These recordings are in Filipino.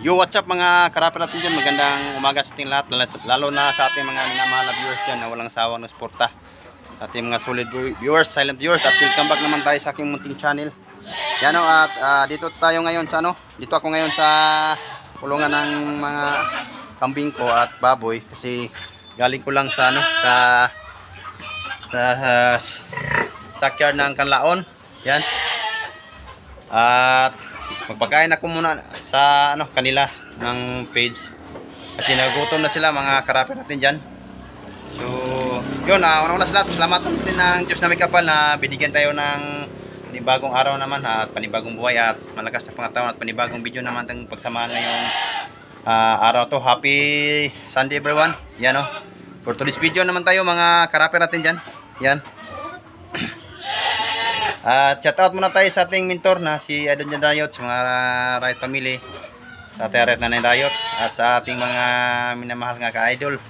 Yo, what's up mga karapit natin dyan? Magandang umaga sa ating lahat, lalo- na sa ating mga minamahal na viewers dyan na walang sawang suporta. Sa ating mga solid view- viewers, silent viewers, at welcome back naman tayo sa aking munting channel. Yan o, at ah, dito tayo ngayon sa ano, dito ako ngayon sa kulungan ng mga kambing ko at baboy kasi galing ko lang sa ano, sa sa uh, stockyard ng Kanlaon. Yan. At magpakain ako muna sa ano kanila ng page. Kasi nagutom na sila mga karapit natin dyan. So yun uh, una-una sa lahat salamat natin ng Diyos na may kapal na binigyan tayo ng panibagong araw naman at panibagong buhay at malakas na pangatawan at panibagong video naman ng pagsamahan ngayong ah, araw to. Happy Sunday everyone. Yan o for today's video naman tayo mga karapit natin dyan. Yan at shout out muna tayo sa ating mentor na si Adon Jan Dayot sa mga Riot Family sa ating Riot Nanay Dayot at sa ating mga minamahal nga ka-idol.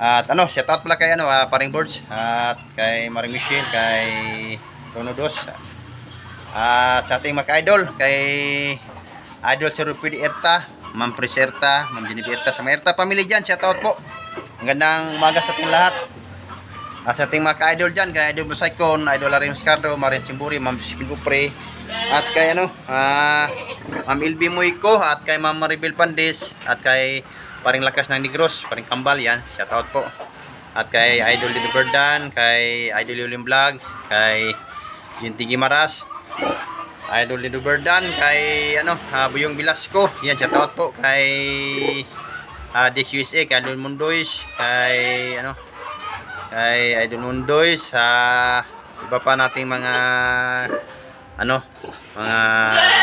At ano, shout out pala kay ano, ah, Paring Birds at kay Maring Michelle, kay Rono Dos. At sa ating mga ka-idol, kay Idol Sir Rupidi Erta, Ma'am Pris Erta, Ma'am Jennifer sa mga Erta family dyan, shout out po. Ang gandang umaga sa ating lahat. At sa ating mga ka-idol dyan, kay Idol Busaykon, Idol Larim Scardo, Marin Simburi, Ma'am Sipingo Pre, at kay ano, ah, Ma'am Ilbi Moyko, at kay Ma'am Maribel Pandes, at kay Paring Lakas ng Negros, Paring Kambal, yan, shoutout po. At kay Idol Lino Berdan, kay Idol Yulim Vlog, kay Jinti Gimaras, Idol Lino Berdan, kay ano, ah, Buyong Velasco, yan, shoutout po, kay uh, Dix USA, kay Idol Mundois, kay ano, kay Idol Mundoy sa iba pa nating mga ano mga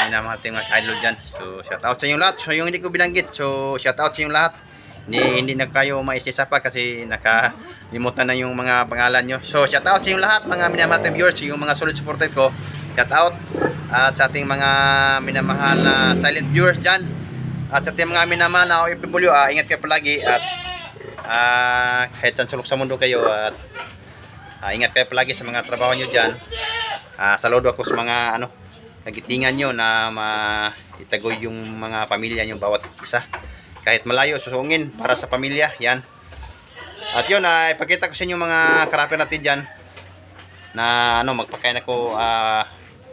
minamahal nating mga idol dyan. So shout out sa inyong lahat. So yung hindi ko binanggit so shout out sa inyong lahat. Hindi, hindi na kayo maisisa pa kasi nakalimutan na yung mga pangalan nyo. So shout out sa inyong lahat mga minamahal nating viewers yung mga solid supporter ko. Shout out at sa ating mga minamahal na silent viewers dyan. At sa ating mga minamahal na OFW ah, ingat kayo palagi at Ah, kahit saan sulok sa mundo kayo at ah, ingat kayo palagi sa mga trabaho nyo dyan. Ah, saludo ako sa mga ano, nagitingan nyo na maitagoy yung mga pamilya nyo bawat isa. Kahit malayo, susungin para sa pamilya, yan. At yun, ah, ipakita ko sa inyo mga karapin natin dyan na ano, magpakain ako, ah,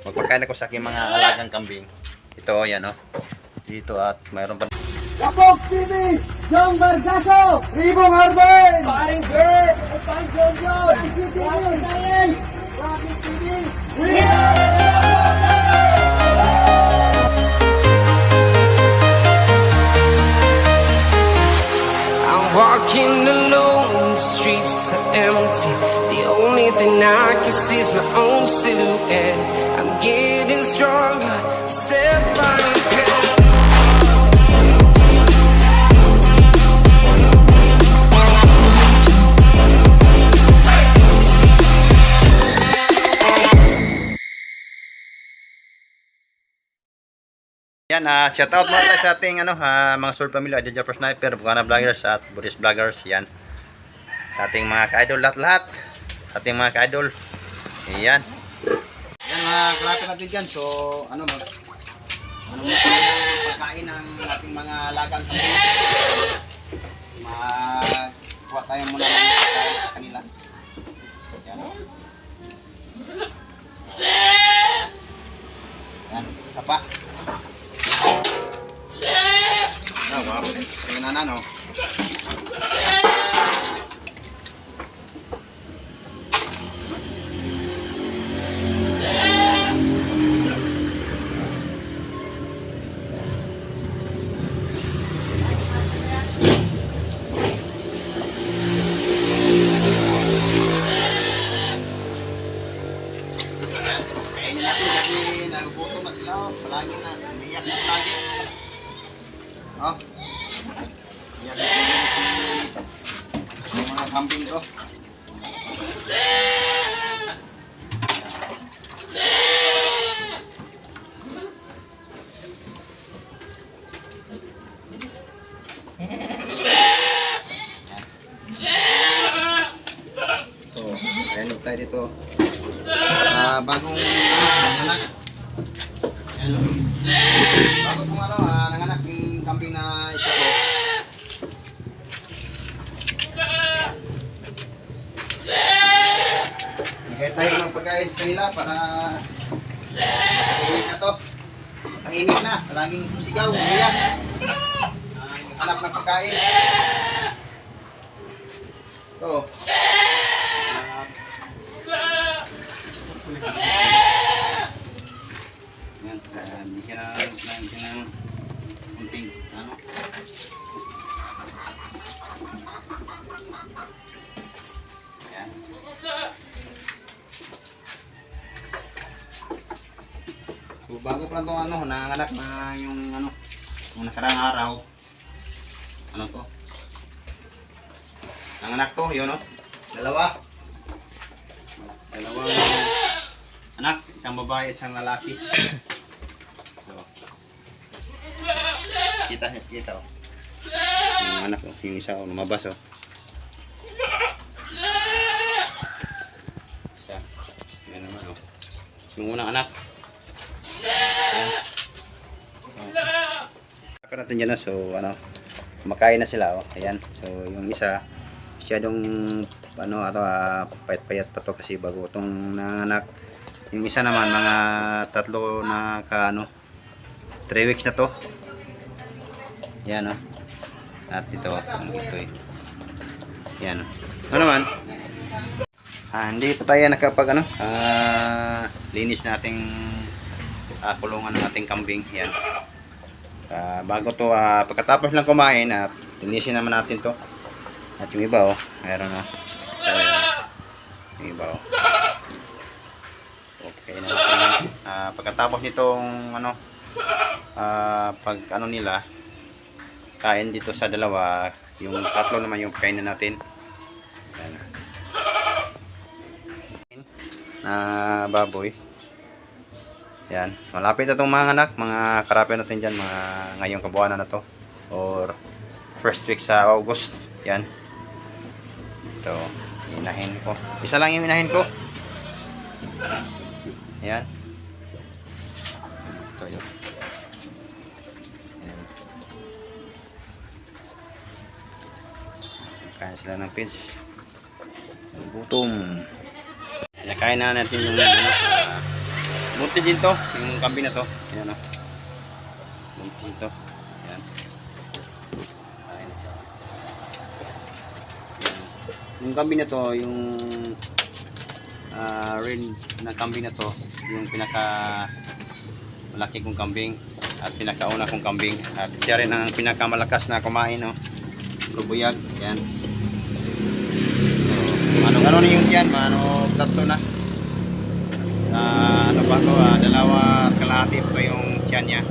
magpakain ako sa aking mga alagang kambing. Ito, yan oh. Dito at mayroon pa Kapok TV, Jong Bargaso, Ribong Harbin, Paring Girl, Paring Jojo, CCTV, Dahil, Rapid TV, I'm walking alone, the streets are empty. The only thing I can see is my own silhouette. I'm getting stronger, step by step. Yan, ah shout out muna tayo sa ating ano, ah, mga Soul Family, Idol Japper Sniper, Bukana Vloggers at Buddhist Vloggers. Yan. Sa ating mga ka-idol lahat-lahat. Sa ating mga ka-idol. Yan. Yan mga kalapit natin dyan. So, ano mag ano mo pagkain ng ating mga lagang kambing. Magkuha tayo muna ng kanila. Yan. Yan, isa pa. Ah, wow. Na, no? Kambing ko. Ito, ayan ulit tayo dito. Ah, bagong ano, nanganak. Ayan. Bago pong ano, ah, nanganak kanila para tahimik na to. Tahimik na. Palaging susigaw, umiyak. Ah, hanap ng pagkain. So, yan, ah, bigyan na, bigyan na kunting, ano, bago pa lang itong ano, nanganganak na yung ano, yung nakarang araw. Ano to? Nanganak to, yun o. Dalawa. Dalawang anak, isang babae, isang lalaki. So, kita, kita o. Yung anak o, yung isa o, lumabas o. Isa. Yan naman o. Yung unang anak. Saka natin dyan, so ano, kumakain na sila, oh. Ayan, so yung isa, masyadong, ano, ato, ah, payat-payat pa to kasi bago itong nanganak. Yung isa naman, mga tatlo na ka, ano, 3 weeks na to. Yan, oh. At ito, ang ito eh. Yan, oh. Ano naman, Ah, hindi pa tayo nakapag ano, ah, linis nating ah, kulungan ng ating kambing. Yan. Ah, bago to, ah, pagkatapos lang kumain, at linisin naman natin to. At yung iba, oh, mayroon na. So, yung iba, oh. Okay na. Ah, pagkatapos nitong, ano, ah, pag ano nila, kain dito sa dalawa, yung tatlo naman yung kainin natin. Na baboy. Yan. Malapit na itong mga anak, mga karape natin dyan, mga ngayong kabuwanan na to. Or first week sa August. Yan. Ito. Inahin ko. Isa lang yung inahin ko. Yan. Ito yun. Yan. Kain sila ng pins. Gutom. Nakain na natin yung ano, uh, multi din to, yung kambing na to. Ayan o. Multi to. Ayan. Kain na siya. Ayan. Yung kambing na to, yung uh, red na kambing na to, yung pinaka malaki kong kambing at pinakauna kong kambing at siya rin ang pinakamalakas na kumain no. Lubuyag, yan. Ano ano na yung yan, ano tatlo na. Ah, ba to, ah, dalawa at kalahati pa yung tiyan niya.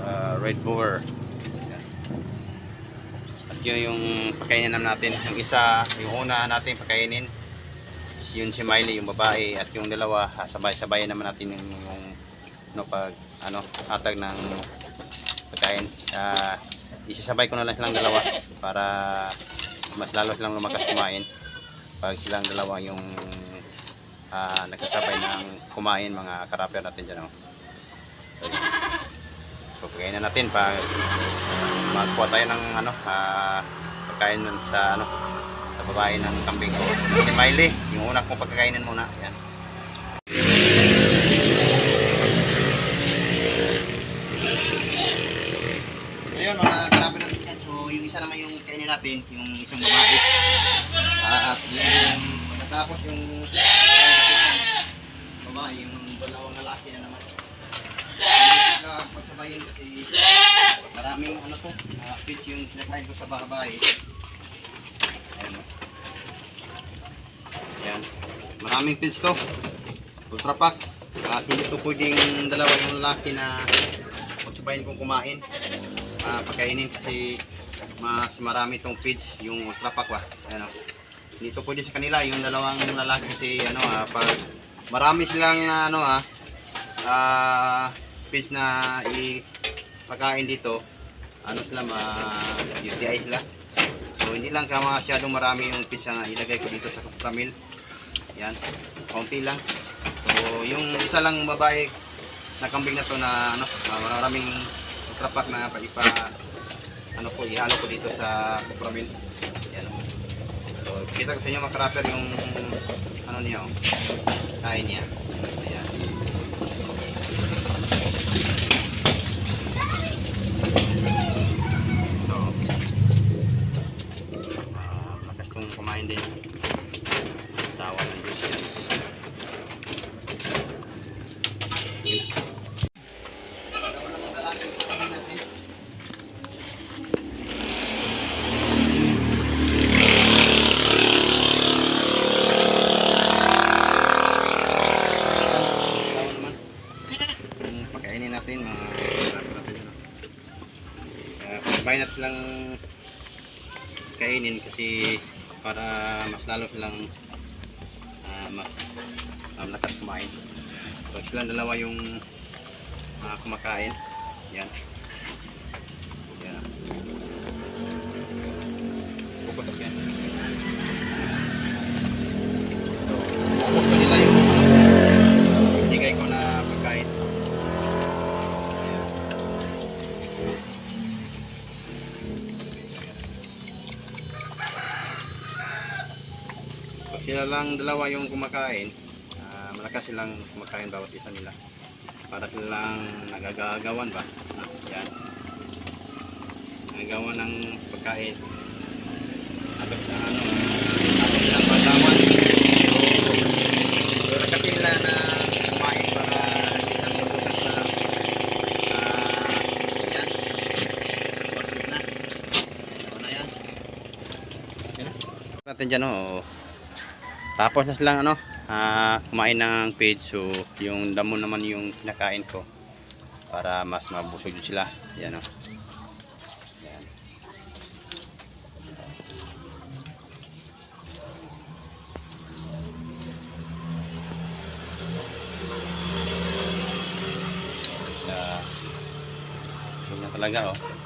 Ah, red boar. At yun yung pakainin natin. Yung isa, yung una natin pakainin. Yun si Miley, yung babae. At yung dalawa, ah, sabay-sabay naman natin yung, yung ano, pag, ano, hatag ng pagkain. Ah, isasabay ko na lang silang dalawa para mas lalo silang lumakas kumain pag silang dalawa yung ah, nagsasabay ng kumain mga karaper natin dyan. Oh. So, pagkain na natin pag magkuha tayo ng ano, ah, pagkain sa ano sa babae ng kambing ko. Si Miley, yung una kong pagkakainin muna. Yan. Ayun, mga karape natin yan. So, yung isa naman yung kainin natin, yung isang babae. Ah, at yung pagkatapos yung yung dalawang lalaki na naman. Hindi ka pagsabayin kasi maraming ano to, uh, pitch yung sinakain ko sa babae. Ayan. o. Ayan. Maraming pitch to. Ultra pack. At hindi to pwedeng dalawa yung lalaki na pagsabayin kong kumain ah, pagkainin kasi mas marami itong feeds yung ultra pack ba ano dito pwede sa kanila yung dalawang lalaki kasi ano ah, pag marami silang ano ah ah, feeds na ipagkain dito. Ano sila ma UTI sila. So hindi lang ka masyadong marami yung feeds na ilagay ko dito sa kapramil yan kaunti lang. So yung isa lang babae na kambing na to na ano ah, maraming trapak na pa ipa ano ko ihalo ko dito sa kupramil yan. So, kita ko sa inyo mga yung ano niya, oh. Kain niya. Ayan. So, ah, lakas tong kumain din. Tawa ng Diyos yan. Tawa naman. Yung pagkainin natin, mga rapper natin. Ano. Uh, sabay natin lang kainin kasi para mas lalo silang ah, mas ah, malakas kumain. So silang dalawa yung ah, kumakain. Yan. Pag sila lang dalawa yung kumakain, ah, malakas silang kumakain bawat isa nila. Para silang nagagagawan ba? Ah, yan. Nagagawan ng pagkain. Abot sa ano, abot silang malakas sila na kumain para hindi silang mabusan sa ah, yan. Bakit na? Ano na yan? Yan na. Natin dyan oh. Tapos na silang ano, ah, kumain ng page. So, yung damo naman yung kinakain ko. Para mas mabusog yun sila. Yan o. Yan. Talaga oh.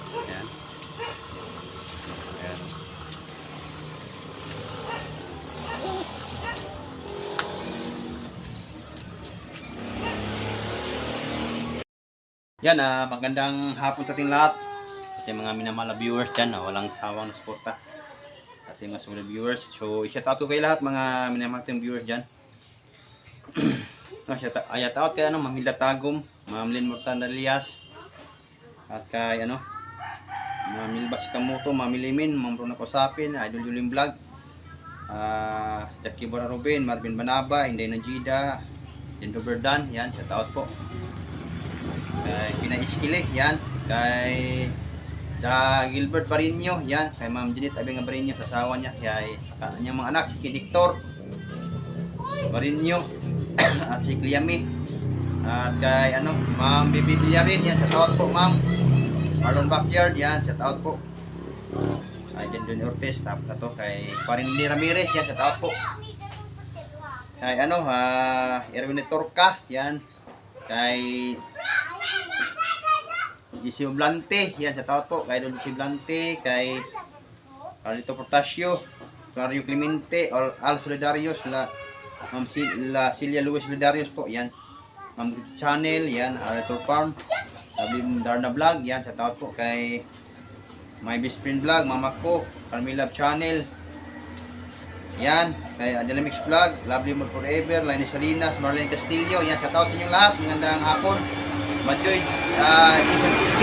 Yan, ah, magandang hapon sa ating lahat. Sa ating mga minamahal na viewers dyan, ah, walang sawang na suporta. Sa ating mga sumunod viewers. So, i-shout out ko kayo lahat mga minamahal nating viewers dyan. no, shout out, ayat out kay ano, Ma'am Hilda Tagum, Ma'am Lynn Mortan Elias, at kay ano, Ma'am Milbas Kamuto, Ma'am Limin, Ma'am Rona Kosapin, Idol Julim Vlog, ah Jackie Bora Rubin, Marvin Banaba, Inday Najida, Dindo Verdan, yan, shout out po kay Pinaiskile, yan, kay Da Gilbert Barinyo, yan, kay Ma'am Janet Abing Barinyo, sa asawa niya, kay sa kanyang mga anak, si Kidiktor Barinyo, at si Cliami, at kay ano, Ma'am Bibi Villarin, yan, sa tawad po, Ma'am, Marlon Backyard, yan, sa tawad po, kay Dendon Ortiz, tapos na kay Parinli Ramirez, yan, sa tawad po, kay ano, ha, Erwin Torca, yan, kay GC Blante, yan sa po, kay Don GC Blante, kay Carlito Portasio, Mario Clemente, Al, Al Solidarios, la Ma'am la Celia Luis Solidarios po, yan. Ma'am Channel, yan, Arthur Farm, Sabi Darna Vlog, yan, sa po kay My Best Friend Vlog, Mama ko, Carmila Channel, yan, kay Dynamics Vlog, Lovely Mood Forever, Linus Salinas, Marlene Castillo, yan, tawad sa inyong lahat, magandang hapon. Madjoy, uh, Isang TV.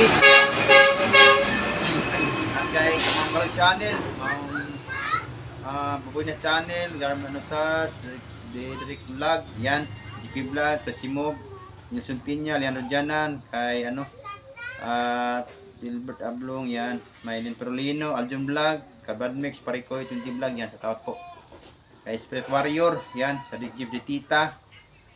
At kay Carol Channel, Ma'am uh, Baboy na Channel, Garman Sars, Dedrick Vlog, yan, GP Vlog, Prasimov, Nelson Pinya, Leandro Janan, kay ano, at Gilbert Ablong, yan, Maylin Perolino, Aljon Vlog, Kabad Mix, Parikoy, 20 Vlog, yan, sa tawad po. Kay Spirit Warrior, yan, sa Jeep de Tita,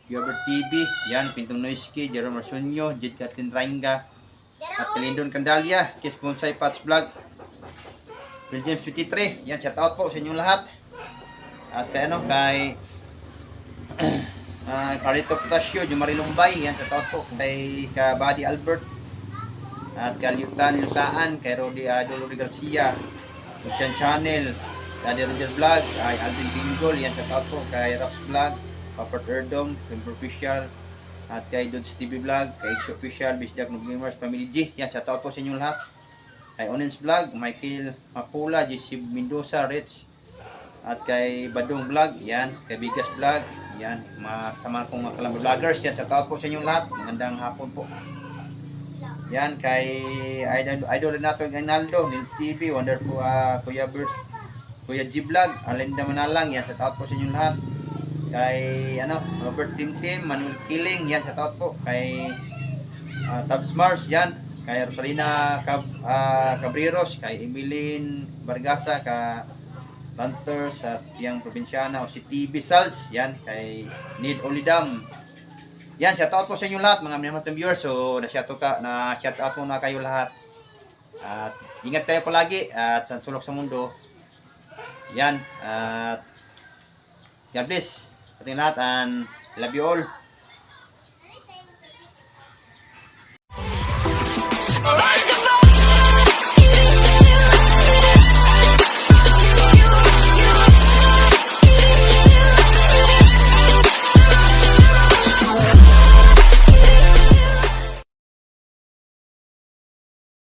Gilbert TV, yan, Pintong Noisky, Jerome Arsunyo, Jid Katlin Rainga, at Kalindon Candalia, Kiss Bonsai Pats Vlog, Bill James 23, yan, shout out po sa inyong lahat. At kay ano, kay uh, Carlito Potasio, Jumari Lumbay, yan, shout out po kay ka Buddy Albert. At kay Lutan Lutaan, kay Rodi uh, Dolores Garcia, Luchan Channel, Daddy Roger Vlog, kay Alvin Bingol, yan, shout out po kay Rox Vlog, Papa Erdom, Pimper Official, at kay Dodge TV Vlog, kay X Official, Bisdak ng Gamers, Family G, yan, shout out po sa inyong lahat kay Onens Vlog, Michael Mapula, JC Mendoza, Rich, At kay Badong Vlog, yan. Kay Bigas Vlog, yan. Mga kasama kong mga kalambo vloggers, yan. Sa taot po sa inyong lahat. Magandang hapon po. Yan, kay Idol, Idol Renato Gainaldo, Nils TV, Wonderful ah, Kuya Bert, Kuya G Vlog, Alinda Manalang, yan. Sa taot po sa inyong lahat. Kay ano, Robert Tim Tim, Manuel Killing, yan. Sa taot po. Kay uh, Tabs Mars, yan. Kay Rosalina Cab, ah, Cabreros, kay Emeline Bargasa, ka Planters at yang probinsyana o si TV Sals, yan, kay Need Olidam. Yan, shout out po sa inyo lahat, mga minamahal viewers. So, na-shout out, ka, na shout out po na kayo lahat. At ingat tayo palagi at sa sulok sa mundo. Yan, at God bless. Ating lahat and love you all.